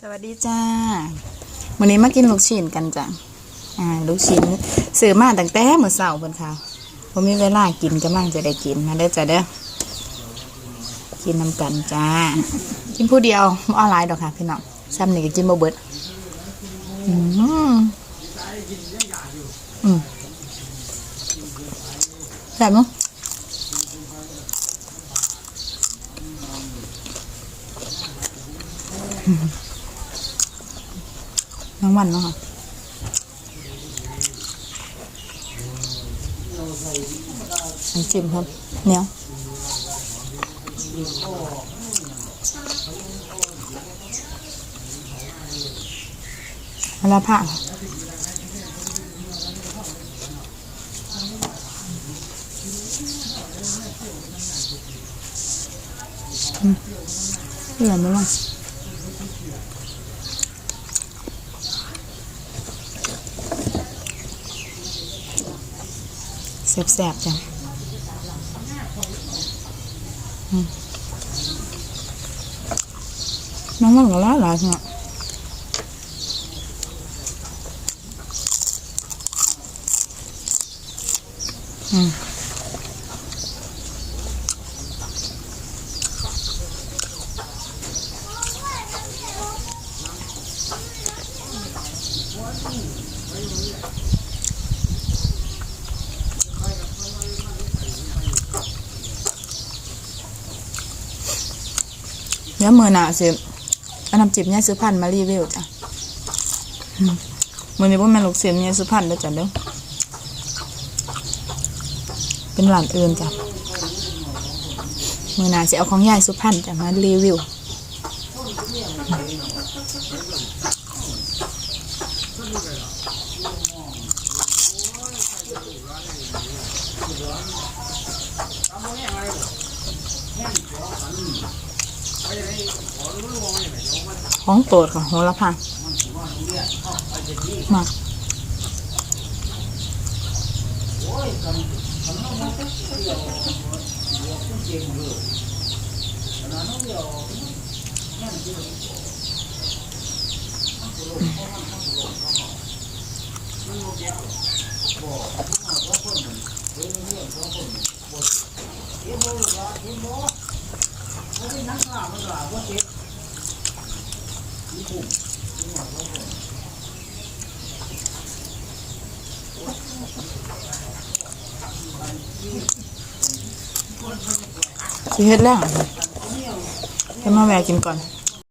สวัสดีจ้า วันนี้มากินลูกชิ้นกันจ้ะ อ่า ลูกชิ้นซื้อมาตั้งแต่เมื่อเช้าเพิ่นค่ะผมมีเวลากินกำลังจะได้กินมาเด้อจ้ะเด้อ กินนำกันจ้า กินผู้เดียวบ่เอาหลายดอกค่ะพี่น้องซ้ำนี่ก็กินบ่เบิด อืมอืมแซ่บนาะ น้ำมันเนาะค่ะน้ำจิ้มครับเนียวมะละผ่าอืมเหลือไหม่ลง แสบๆจังน้องมันก็ลายหลายเนาะอืม เดี๋ยวมือหนาสิเอาน้ำจิบเนี่ยสุพรรณมารีวิวจ้ะมือนี้พวกแม่ลูกเสียมเนี่ยสุพรรณเด้อจ้ะเด้อเป็นหลานเอื่นจ้ะมือหนาสิเอาของยายสุพรรณจ้ะมารีวิว ของโปรดค่ะโหระพามาก สิเฮ็ดแล้วให้มาแม่กินก่อน